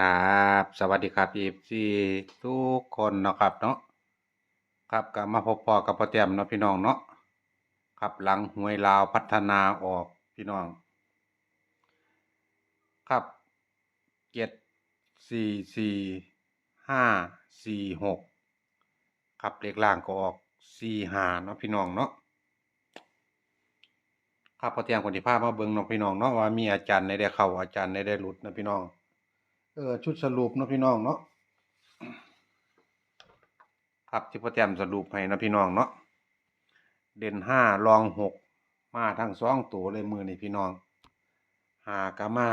ครับ สวัสดีครับเอฟซีทุกคนเนาะครับเนาะครับก็มาพบพอกับพ่อแต้มเนาะพี่น้องเนาะครับหลังหวยลาวพัฒนาออกพี่น้อง ครับเจ็ดสี่สี่ห้าสี่หกครับเลขล่างก็ออกสี่หาเนาะพี่น้องเนาะครับพอเตียมคนที่พามาเบิ่งเนาะพี่น้องเนาะว่ามีอาจารย์ในได้เข้าอาจารย์ในได้หลุดนะพี่น้อง เออชุดสรุปนะพี่น้องเนาะครับที่พ่อแต้มสรุปให้นะพี่น้องเนาะเด่นห้ารองหกมาทั้งสองตัวเลยมือนี่พี่น้องหากามา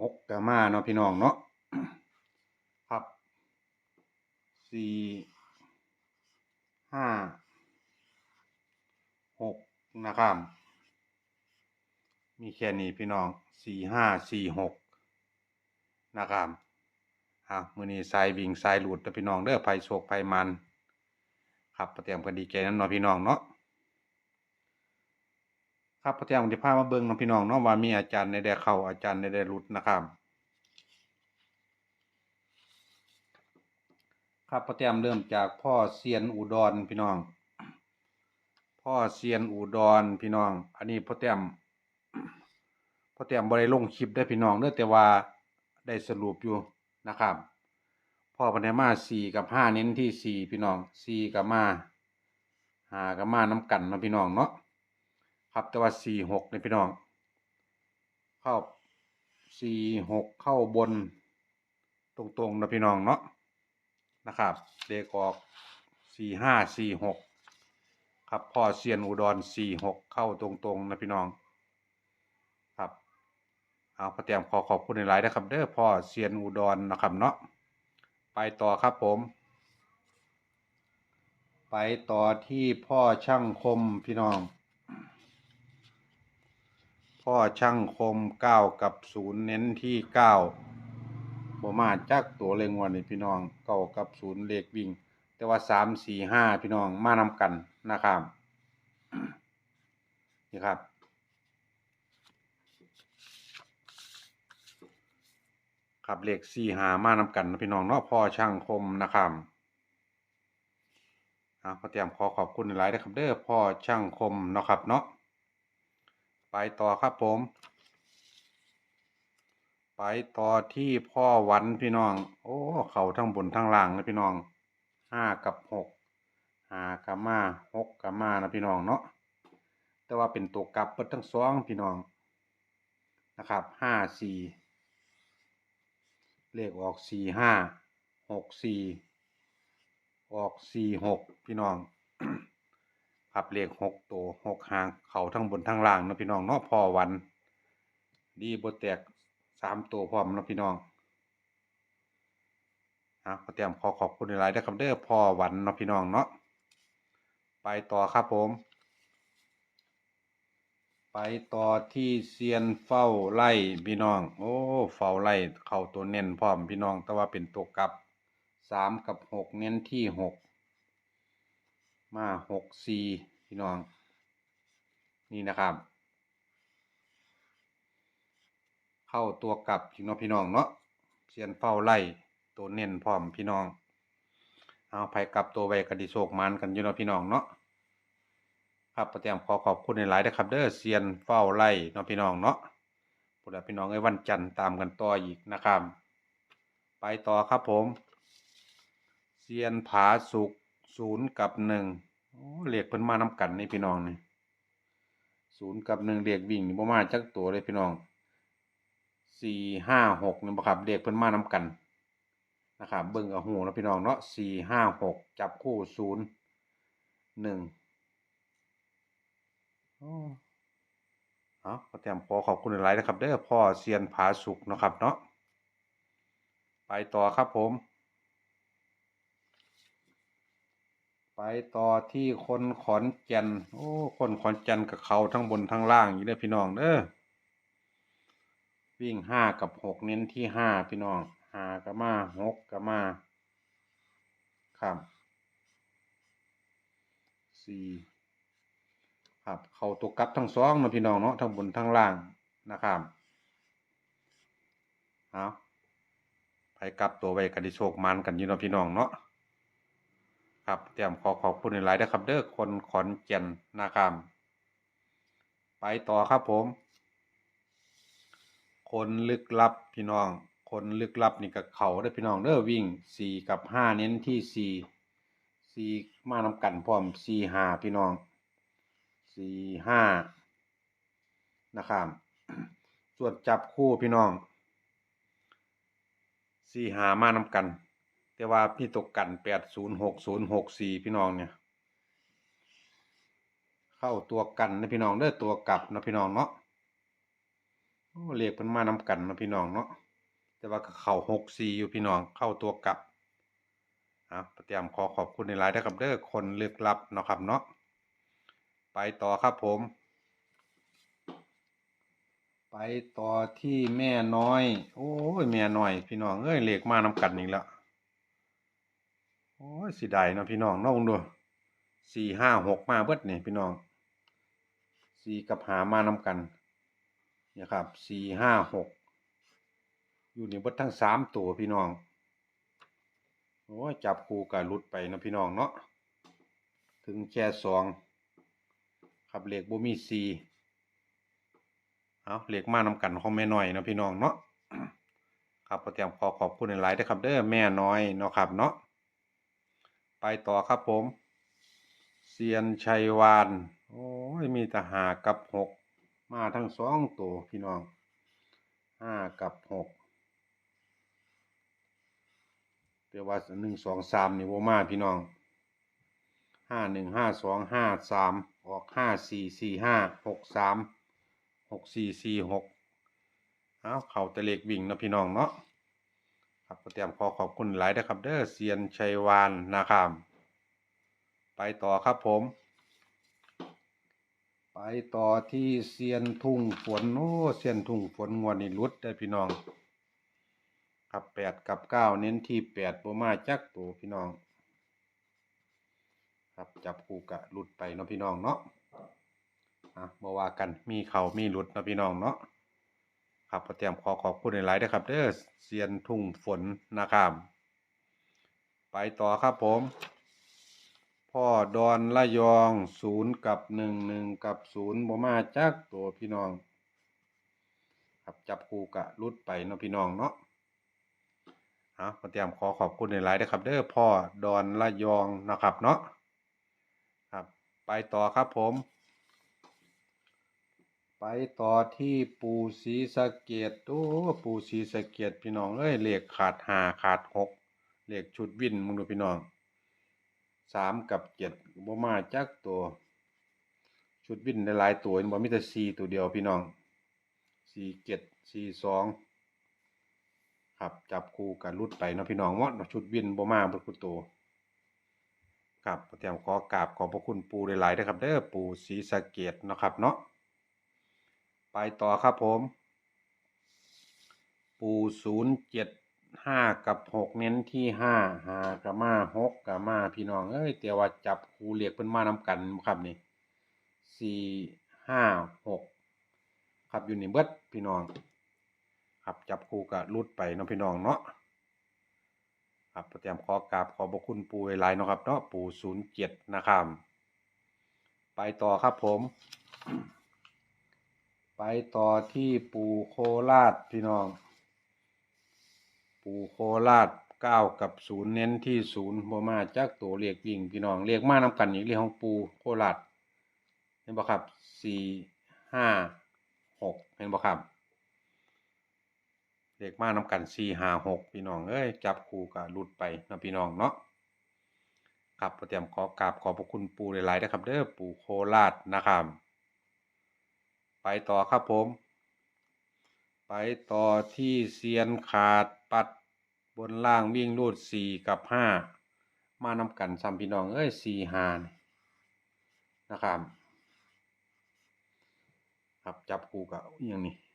หกกามาเนาะพี่น้องเนาะครับสี่ห้า นะครับ มีแค่นี้พี่น้องสี่ห้าสี่หกนะครับอะมือนี้สายวิ่งสายหลุดนะพี่น้องเด้อไผโชคไผมัน ครับประเตรียมกันดีใจนั้นเนาะพี่น้องเนาะครับประเตรียมจะพามาเบิ่งเนาะพี่น้องเนาะว่ามีอาจารย์ในได้เข้าอาจารย์ในได้หลุดนะครับ ครับพ่อแต้มเริ่มจากพ่อเซียนอุดรพี่น้อง พ่อเซียนอุดรพี่น้อง อันนี้พ่อแต้มพ่อแต้มบ่ได้ลงคลิปได้พี่น้องเด้อแต่ว่าได้สรุปอยู่นะครับ พ่อพันธมาสี่กับห้าเน้นที่สี่พี่น้องสี่กับมาหากับมาน้ำกันนะพี่น้องเนาะครับแต่ว่าสี่หกเนี่ยพี่น้อง เข้าสี่หกเข้าบน ตรงๆนะพี่น้องเนาะนะครับเลขออกสี่ห้าสี่หก ครับพ่อเซียนอุดรสี่หกเข้าตรงๆนะพี่น้อง ครับเอาพระเตียมขอขอบคุณในไลน์นะครับเด้อพ่อเซียนอุดรนะครับเนาะไปต่อครับผม ไปต่อที่พ่อช่างคมพี่น้อง พ่อช่างคมเก้ากับศูนย์เน้นที่เก้าบ่มาจักตัวเลงวันนี่พี่น้องเก้ากับศูนย์เลขวิ่ง แต่ว่าสามสี่ห้าพี่น้องมานำกันนะครับนี่ครับ ครับเลขสี่หามานำกันนะพี่น้องเนาะพ่อช่างคมนะครับอะขอเตรียมขอขอบคุณหลายนะครับเด้อพ่อช่างคมเนาะครับเนาะไปต่อครับผม ไปต่อที่พ่อวันพี่น้อง โอ้ เขาทั้งบนทั้งล่างนะพี่น้อง ห้ากับหกห้ากับมาหกกับมานะพี่น้องเนาะแต่ว่าเป็นตัวกลับเปิดทั้งสองพี่น้องนะครับห้าสี่เลขออกสี่ห้าหกสี่ออกสี่หกพี่น้องครับเลขหกตัวหกหางเขาทั้งบนทั้งล่างนะพี่น้องเนาะพอวัน ดีโบแตกสามตัวพร้อมนะพี่น้อง อะขอเตรียมขอขอบคุณหลายๆนะครับเด้อพ่อวันเนาะพี่น้องเนาะไปต่อครับผม ไปต่อที่เซียนเฝ้าไล่พี่น้อง โอ้เฝ้าไล่เข้าตัวเน้นพร้อมพี่น้อง แต่ว่าเป็นตัวกลับสามกับหกเน้นที่หกมาหกสี่พี่น้อง นี่นะครับ เข้าตัวกลับพี่น้องพี่น้องเนาะเซียนเฝ้าไล่ ตัวเน้นพร้อมพี่น้อง เอาไปกลับตัวไว้กระดิโศกมันกันอยู่เนาะพี่น้องเนาะครับประเตรียมขอขอบคุณในหลายนะครับ เด้อเซียนเฝ้าไล่เนาะพี่น้องเนาะพวกเราพี่น้องไอ้วันจันทร์ตามกันต่ออีกนะครับ ไปต่อครับผมเซียนผาสุกศูนย์กับหนึ่งโอ้เรียกเพิ่นมานำกันนี่พี่น้องนี่ศูนย์กับหนึ่งเรียกวิ่งนี่บ่มาจักตัวเลยพี่น้องสี่ห้าหกนี่บ่ครับเรียกเพิ่นมานำกัน นะครับเบิ่งเอาหูแล้วพี่น้องเนาะสี่ห้าหกจับคู่ศูนย์หนึ่งอ๋อเอาขอแต้มขอขอบคุณหลายนะครับเด้อพ่อเซียนผาสุกนะครับเนาะไปต่อครับผม ไปต่อที่คนขอนแก่นโอ้คนขอนแก่นกับเขาทั้งบนทั้งล่างอยู่เด้อพี่น้องเด้อวิ่งห้ากับหกเน้นที่ห้าพี่น้อง ห้ากับมาหกกับมาครับสี่ครับ เข้าตัวกลับทั้งสองนาะพี่น้องเนาะทั้งบนทั้งล่างนะครับเอาไปกลับตัวไว้กันดิโชคมันกันอยู่เนาะพี่น้องเนาะครับเตรียมขอขอบคุณในไลน์นะครับเด้อคนขอนแก่นนะครับไปต่อครับผม คนลึกลับพี่น้อง คนลึกลับนี่กับเขาได้พี่น้องเด้อวิ่งสี่กับห้าเน้นที่สี่สี่มานำกันพร้อมสี่ห้าพี่น้องสี่ห้านะครับส่วนจับคู่พี่น้องสี่หามานำกัน แต่ว่าพี่ตกกันแปดศูนย์หกศูนย์หกสี่พี่น้องเนี่ย เข้าตัวกันนะพี่น้องเด้อตัวกลับนะพี่น้องเนาะโอ้เลขเป็นมานำกันนะพี่น้องเนาะ แต่ว่าเข้าหกสี่อยู่พี่น้องเข้าตัวกลับอะเตรียมขอขอบคุณในไลน์นะครับเด้อคนลึกลับเนาะครับเนาะไปต่อครับผม ไปต่อที่แม่น้อย โอ้ยแม่น้อย พี่น้องเอ้ยเลขมานำกันอีกแล้วโอ้ยสิได้เนาะพี่น้องเนาะดูสี่ห้าหกมาเบิดนี่พี่น้องสี่กับหามานำกันเนี่ยครับสี่ห้าหก อยู่ในเบดทั้งสามตัวพี่น้องโอ้ยจับคู่กับรุดไปนะพี่น้องเนาะถึงแค่สองครับเหล็กบ่มีสี่เอาเหล็กมานำกันของแม่น้อยนะพี่น้องเนาะครับขอเตรียมขอขอบคุณในไลน์ด้วยครับเด้อแม่น้อยเนาะครับเนาะไปต่อครับผมเซียนชัยวาน โอ้ย มีแต่หากับหกมาทั้งสองตัวพี่น้องห้ากับหก แต่ว่าหนึ่งสองสามนี่โวมาพี่น้องห้าหนึ่งห้าสองห้าสามออกห้าสี่สี่ห้าหกสามหกสี่สี่หกเอาเข่าตะเล็กวิ่งนะพี่น้องเนาะครับเตรียมขอขอบคุณหลายนะครับเด้อเซียนชัยวานนะครับไปต่อครับผม ไปต่อที่เซียนทุ่งฝนโอ้เซียนทุ่งฝนงวดนี้หลุดได้พี่น้อง ครับแปดกับเก้าเน้นที่แปดประมาจักตัวพี่น้อง ครับจับคู่กะหลุดไปเนาะพี่น้องเนาะอะมาว่ากันมีเขามีหลุดเนาะพี่น้องเนาะครับก็เตรียมขอขอบคุณในไลน์ด้วยครับเด้อเซียนทุ่งฝนนะครับไปต่อครับผม พ่อดอนละยองศูนย์กับหนึ่งหนึ่งกับศูนย์บมาจักตัวพี่น้อง ครับจับคู่กะรุดไปเนาะพี่น้องเนาะ อามาเตรียมขอขอบคุณในไลน์ด้ครับ เด้อพ่อดอนละยองนะครับเนาะครับ ไปต่อครับผม ไปต่อที่ปูสีสะเกตโอ้ปูสีสะเกตพี่น้องเอ้ยเลขขาดหาขาดหกเหลขชุดวินมึงดูพี่น้องสามกับเจ็ดบ่มาจักตัว ชุดวินได้หลายตัวเห็นบ่มีแต่สี่ตัวเดียวพี่น้องสี่เจ็ดสี่สอง ครับจับคู่กันรุดไปเนาะพี่น้องว่าชุดวินบ่มาเบิดกุตัวครับเตรียมขอกราบขอบพระคุณปูหลายๆนะครับเด้อปูสีสะเกตนะครับเนาะไปต่อครับผม ปูศูนย์เจ็ดห้ากับหกเน้นที่ห้าหากับมาหกกับมาพี่น้องเอ้ยเตียว่าจับคูเรียกเป็นมานำกันครับนี่สี่ห้าหกครับอยู่ในเบิดพี่น้อง ครับจับคู่กับรุดไปเนาะพี่น้องเนาะครับเตรียมขอกราบขอบคุณปูหลายๆเนาะครับเนาะปูศูนย์เจ็ดนะครับไปต่อครับผม ไปต่อที่ปูโคราชพี่น้อง ปูโคราชเก้ากับศูนย์เน้นที่ศูนย์บ่มาจากตัวเรียกวิ่งพี่น้องเรียกมานำกันอีกเรียกของปูโคราชเห็นบ่ครับสี่ห้าหกเห็นบ่ครับ เรียกมาน้ำกันสี่ห้าหกพี่น้องเอ้ยจับคู่กับหลุดไปนะพี่น้องเนาะครับเตรียมขอกราบขอบพระคุณปูหลายๆนะครับเด้อปูโคราชนะครับไปต่อครับผม ไปต่อที่เซียนขาดปัดบนล่างวิ่งรูดสี่กับห้ามานำกันซ้ำพี่น้องเอ้ยสี่หานนะครับ ครับจับคู่กับอย่างนี้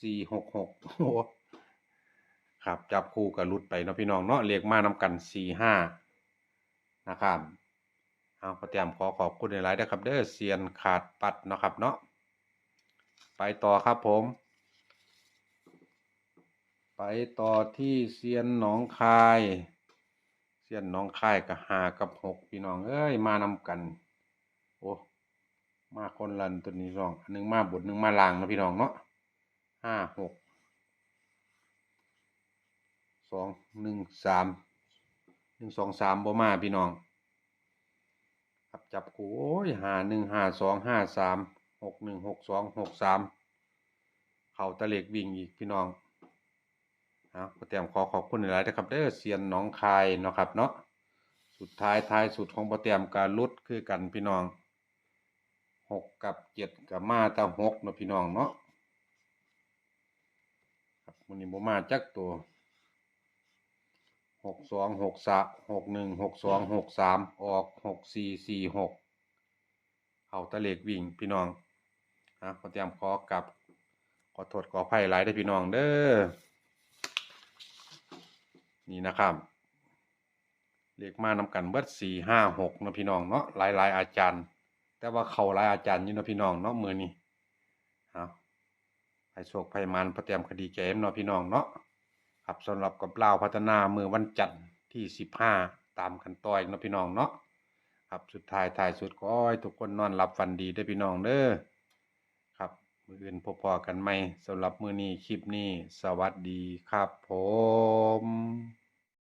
สี่หกหกโอ้ครับจับคู่กับรุดไปเนาะพี่น้องเนาะเรียกมานำกันสี่ห้านะครับเอาพอเตรียมขอขอบคุณหลายๆนะครับ เด้อเซียนขาดปัดนะครับเนาะไปต่อครับผม ไปต่อที่เซียนหนองคายเซียนหนองคายกับหากับหกพี่น้องเอ้ยมานำกัน โอ้มาคนลันตัวนี้สองอันหนึงมาบทหนึ่งมาลางนะพี่น้องเนาะ ห้าหกสองหนึ่งสามหนึ่งสองสามบ่มาพี่น้องครับจับกูโอ้ยหาหนึ่งหาสองห้าสามหกหนึ่งหกสองหกสามเข่าตะเล็กวิ่งอีกพี่น้องเอาก็เตรียมขอขอบคุณหลายนะครับเด้อเซียนน้องคายเนาะครับเนาะสุดท้ายท้ายสุดของปรเตรียมการลุดคือกันพี่น้องหกกับเจ็ดกับมาตาหกเนาะพี่น้องเนาะ มันนี้บ่มาจักตัวหกสองหกสามหกหนึ่งหกสองหกสามออกหกสี่สี่หกเอาตะเล็กวิ่งพี่น้องนะโปรเตรียมขอกลับขอโทษขออภัยหลายเด้พี่น้องเด้อนี่นะครับเลขมานำกันเบิดสี่ห้าหกนะพี่น้องเนาะหลายหลายๆอาจารย์ แต่ว่าเขาหลายอาจารย์อยู่นะพี่น้องเนาะมือนี้เอา ให้โศกไผ่มันพระเตรียมคดีแกมเนาะพี่น้องเนาะครับสำหรับกับเล่าพัฒนามือวันจันทร์ที่สิบห้าตามกันต่อยเนาะพี่น้องเนาะครับสุดท้ายท้ายสุดก็ให้ทุกคนนอนหลับฝันดีได้พี่น้องเด้อครับมืออื่นพอๆกันไหมสำหรับมือนี้คลิปนี้ สวัสดีครับผม